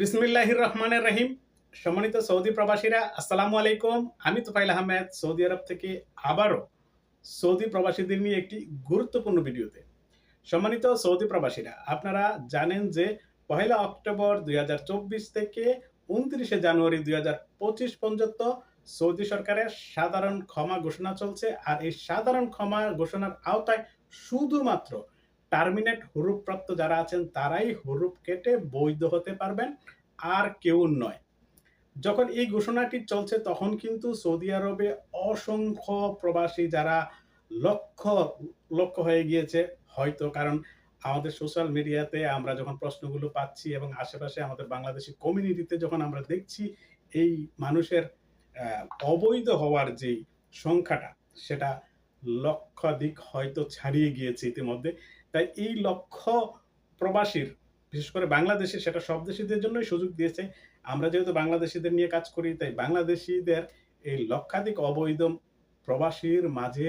বিসমিল্লাহির রহমানের রহিম। সম্মানিত সৌদি প্রবাসীরা, আসসালামু আলাইকুম। আমি তোফাইল আহমেদ, সৌদি আরব থেকে আবারও সৌদি প্রবাসীদের নিয়ে একটি গুরুত্বপূর্ণ ভিডিওতে। সম্মানিত সৌদি প্রবাসীরা, আপনারা জানেন যে পহেলা অক্টোবর দুই হাজার চব্বিশ থেকে উনত্রিশে জানুয়ারি দুই হাজার পঁচিশ পর্যন্ত সৌদি সরকারের সাধারণ ক্ষমা ঘোষণা চলছে। আর এই সাধারণ ক্ষমা ঘোষণার আওতায় শুধুমাত্র টার্মিনেট হরুপপ্রাপ্ত যারা আছেন, তারাই হরুপ কেটে বৈধ হতে পারবেন, আর কেউ নয়। যখন এই ঘোষণাটি চলছে, তখন কিন্তু সৌদি আরবে অসংখ্য প্রবাসী যারা লক্ষ লক্ষ্য হয়ে গিয়েছে, হয়তো কারণ আমাদের সোশ্যাল মিডিয়াতে আমরা যখন প্রশ্নগুলো পাচ্ছি এবং আশেপাশে আমাদের বাংলাদেশি কমিউনিটিতে যখন আমরা দেখছি, এই মানুষের অবৈধ হওয়ার যেই সংখ্যাটা, সেটা লক্ষাধিক হয়তো ছাড়িয়ে গিয়েছে ইতিমধ্যে। তাই এই লক্ষ্য প্রবাসীর, বিশেষ করে বাংলাদেশে সেটা সব দেশিদের জন্যই সুযোগ দিয়েছে। আমরা যেহেতু বাংলাদেশিদের নিয়ে কাজ করি, তাই বাংলাদেশিদের এই লক্ষাধিক অবৈধ প্রবাসীর মাঝে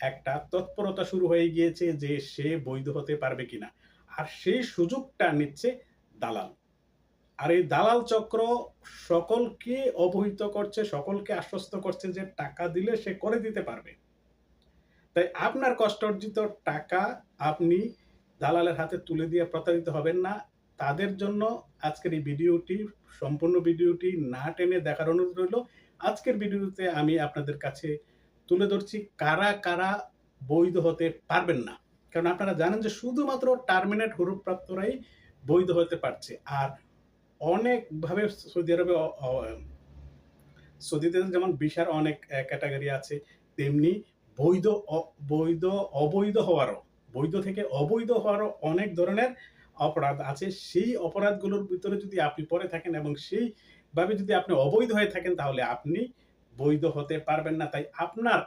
একটা তৎপরতা শুরু হয়ে গিয়েছে যে সে বৈধ হতে পারবে কিনা। আর সেই সুযোগটা নিচ্ছে দালাল। আর এই দালাল চক্র সকলকে অবহিত করছে, সকলকে আশ্বস্ত করছে যে টাকা দিলে সে করে দিতে পারবে। তাই আপনার কষ্ট অর্জিত টাকা আপনি দালালের হাতে তুলে দিয়ে প্রতারিত হবেন না। তাদের জন্য আজকের এই ভিডিওটি, সম্পূর্ণ ভিডিওটি না টেনে দেখার অনুরোধ রইল। আজকের ভিডিওতে আমি আপনাদের কাছে তুলে ধরছি, কারা কারা বৈধ হতে পারবেন না। কারণ আপনারা জানেন যে শুধুমাত্র টার্মিনেট হরুপ্রাপ্তরাই বৈধ হতে পারছে। আর অনেকভাবে সৌদি আরবে সৌদিতে যেমন বিশার অনেক ক্যাটাগরি আছে, তেমনি বৈধ বৈধ, অবৈধ হওয়ারও, বৈধ থেকে অবৈধ হওয়ারও অনেক ধরনের অপরাধ আছে। সেই অপরাধগুলোর ভিতরে যদি আপনি পড়ে থাকেন এবং সেইভাবে যদি আপনি অবৈধ হয়ে থাকেন, তাহলে আপনি বৈধ হতে পারবেন না। তাই আপনার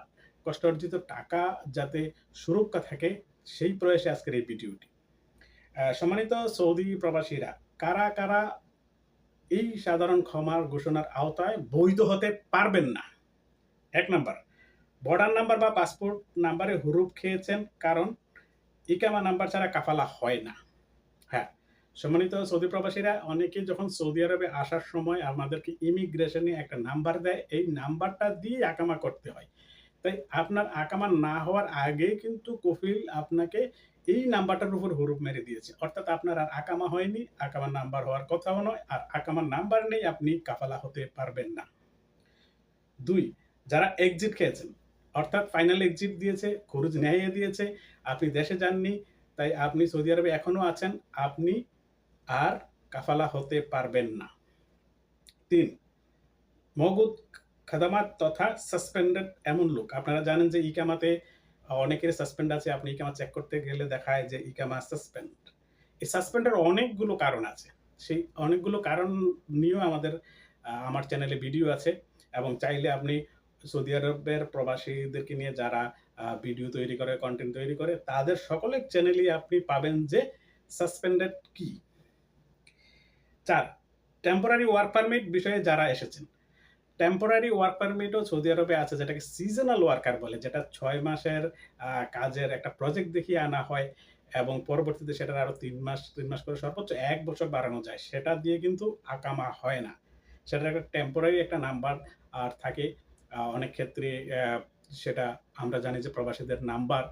কষ্ট অর্জিত টাকা যাতে সুরক্ষা থাকে, সেই প্রয়াসে আজকের এই ভিডিওটি। সম্মানিত সৌদি প্রবাসীরা, কারা কারা এই সাধারণ ক্ষমার ঘোষণার আওতায় বৈধ হতে পারবেন না? এক নাম্বার বর্ডার নাম্বার বা পাসপোর্ট নাম্বারে হুরুপ খেয়েছেন কারণ ইকামা নাম্বার ছাড়া কাফালা হয় না। হ্যাঁ সম্মানিত সৌদি প্রবাসীরা, অনেকে যখন সৌদি আরবে আসার সময় আমাদেরকে ইমিগ্রেশনে একটা নাম্বার দেয়, এই নাম্বারটা দিয়ে আকামা করতে হয়। তাই আপনার আকামা না হওয়ার আগে কিন্তু কফিল আপনাকে এই নাম্বারটার উপর হুরুপ মেরে দিয়েছে। অর্থাৎ আপনার আর আকামা হয়নি আকামার নাম্বার হওয়ার কথাও নয়, আর আকামার নাম্বার নেই, আপনি কাফালা হতে পারবেন না। দুই, যারা এক্সিট খেয়েছেন অর্থাৎ ফাইনাল এক্সিট দিয়েছে খরচ ন্যায় দিয়েছে, আপনি দেশে যাননি, তাই আপনি সৌদি আরবে এখনও আছেন, আপনি আর কাফালা হতে পারবেন না। তিন মগুদ খাদামাত তথা সাসপেন্ডেড এমন লোক। আপনারা জানেন যে ইকামাতে অনেকের সাসপেন্ড আছে, আপনি ইকামা চেক করতে গেলে দেখায় যে ইকামা সাসপেন্ড এই সাসপেন্ডের অনেকগুলো কারণ আছে। সেই অনেকগুলো কারণ নিয়েও আমাদের আমার চ্যানেলে ভিডিও আছে এবং চাইলে আপনি সৌদি আরবের প্রবাসীদেরকে নিয়ে যারা ভিডিও তৈরি করে কন্টেন্ট তৈরি করে, তাদের সকলের চ্যানেলই আপনি পাবেন যে সাসপেন্ডেড কি? চার টেম্পোরারি ওয়ার্ক পারমিট বিষয়ে যারা এসেছেন। টেম্পোরারি ওয়ার্ক পারমিটও সৌদি আরবে আছে, যেটাকে সিজনাল ওয়ার্কার বলে, যেটা ছয় মাসের কাজের একটা প্রজেক্ট দেখিয়ে আনা হয় এবং পরবর্তীতে সেটার আরও তিন মাস তিন মাস করে সর্বোচ্চ এক বছর বাড়ানো যায়। সেটা দিয়ে কিন্তু আকামা হয় না। সেটা একটা টেম্পোরারি একটা নাম্বার আর থাকে। অনেক ক্ষেত্রে সেটা আমরা জানি যে প্রবাসীদের নাম্বার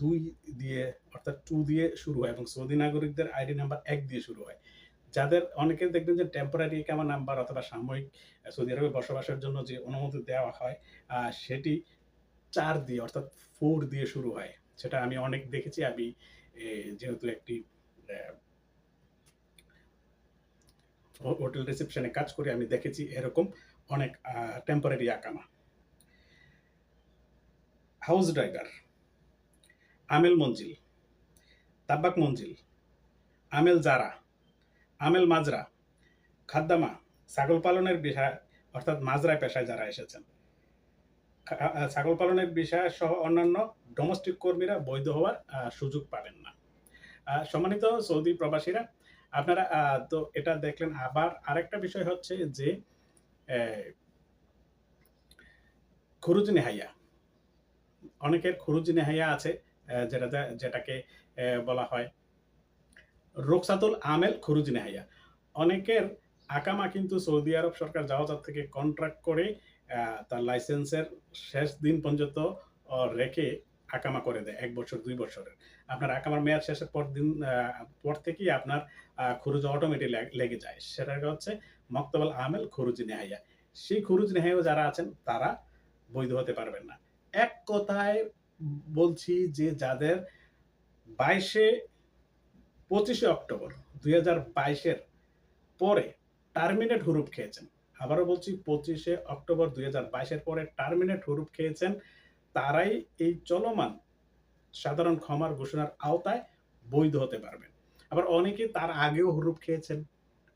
দুই দিয়ে, অর্থাৎ টু দিয়ে শুরু হয় এবং সৌদি নাগরিকদের আইডি নাম্বার এক দিয়ে শুরু হয়। যাদের, অনেকে দেখবেন যে টেম্পোরারি কামা নাম্বার অথবা সাময়িক সৌদি আরবে বসবাসের জন্য যে অনুমতি দেওয়া হয় সেটি চার দিয়ে, অর্থাৎ ফোর দিয়ে শুরু হয়। সেটা আমি অনেক দেখেছি। আমি যেহেতু একটি হোটেল রিসেপশনে কাজ করি, আমি দেখেছি এরকম। অনেক টেম্পোরারি আকামা। হাউস ড্রাইভার আমেল মঞ্জিল তাব্বাক মঞ্জিল আমেল জারা আমেল মাজরা খাদ্দামা ছাগল পালনের বিষয়, অর্থাৎ মাজরা পেশায় যারা এসেছেন। ছাগল পালনের বিষয় সহ অন্যান্য ডোমেস্টিক কর্মীরা বৈধ হওয়ার সুযোগ পাবেন না। সম্মানিত সৌদি প্রবাসীরা, আপনারা তো এটা দেখলেন। আবার আরেকটা বিষয় হচ্ছে যে খুরুজ নেহাইয়া অনেকের খুরুজ নেহাইয়া আছে যেটা যেটাকে বলা হয় রোকসাতুল আমেল খুরুজ নেহাইয়া অনেকের আকামা কিন্তু সৌদি আরব সরকার জাহাজাত থেকে কন্ট্রাক্ট করে তার লাইসেন্সের শেষ দিন পর্যন্ত রেখে আকামা করে দেয়, এক বছর, দুই বছরের। আপনার আকামার মেয়াদ শেষের পর দিন পর থেকেই আপনার খুরুজ অটোমেটিক লেগে যায়। সেটা হচ্ছে মক্তবাল আমেল খুরুজ নেহাইয়া। সেই খুরুজ নেহাইয়া যারা আছেন, তারা বৈধ হতে পারবেন না। এক কথায় বলছি যে যাদের বাইশে, পঁচিশে অক্টোবর দুই হাজার বাইশের পরে টার্মিনেট হুরুপ খেয়েছেন, আবারও বলছি পঁচিশে অক্টোবর দুই হাজার বাইশের পরে টার্মিনেট হুরুপ খেয়েছেন তারাই এই চলমান সাধারণ ক্ষমার ঘোষণার আওতায় বৈধ হতে পারবেন। আবার অনেকে তার আগেও হুরুপ খেয়েছেন।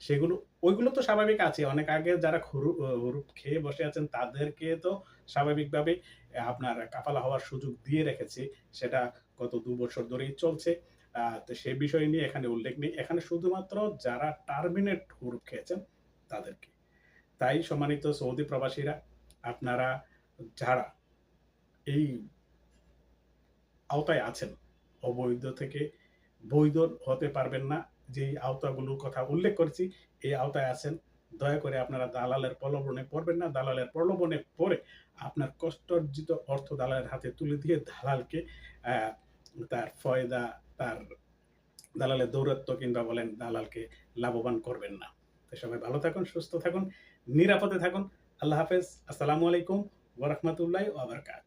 সেগুলো, ওইগুলো তো স্বাভাবিক আছে। অনেক আগে যারা হুরু- হুরুপ খেয়ে বসে আছেন, তাদেরকে তো স্বাভাবিকভাবে আপনার কাফালা হওয়ার সুযোগ দিয়ে রেখেছে। সেটা গত দু বছর ধরেই চলছে। তো সে বিষয় নিয়ে এখানে উল্লেখ নেই। এখানে শুধুমাত্র যারা টার্মিনেট হুরুপ খেয়েছেন, তাদেরকে। তাই সম্মানিত সৌদি প্রবাসীরা, আপনারা যারা এই আওতায় আছেন। অবৈধ থেকে বৈধ হতে পারবেন না। যে আওতাগুলোর কথা উল্লেখ করেছি, এই আওতায় আছেন। দয়া করে আপনারা দালালের প্রলোভনে পড়বেন না। দালালের প্রলোভনে পড়ে আপনার কষ্টার্জিত অর্থ দালালের হাতে তুলে দিয়ে দালালকে তার ফয়দা, তার দালালের দৌরত্ব কিংবা বলেন দালালকে লাভবান করবেন না। তো সবাই ভালো থাকুন, সুস্থ থাকুন, নিরাপদে থাকুন। আল্লাহ হাফেজ। আসসালামু আলাইকুম ওরহমতুল্লাহ ওবরকাত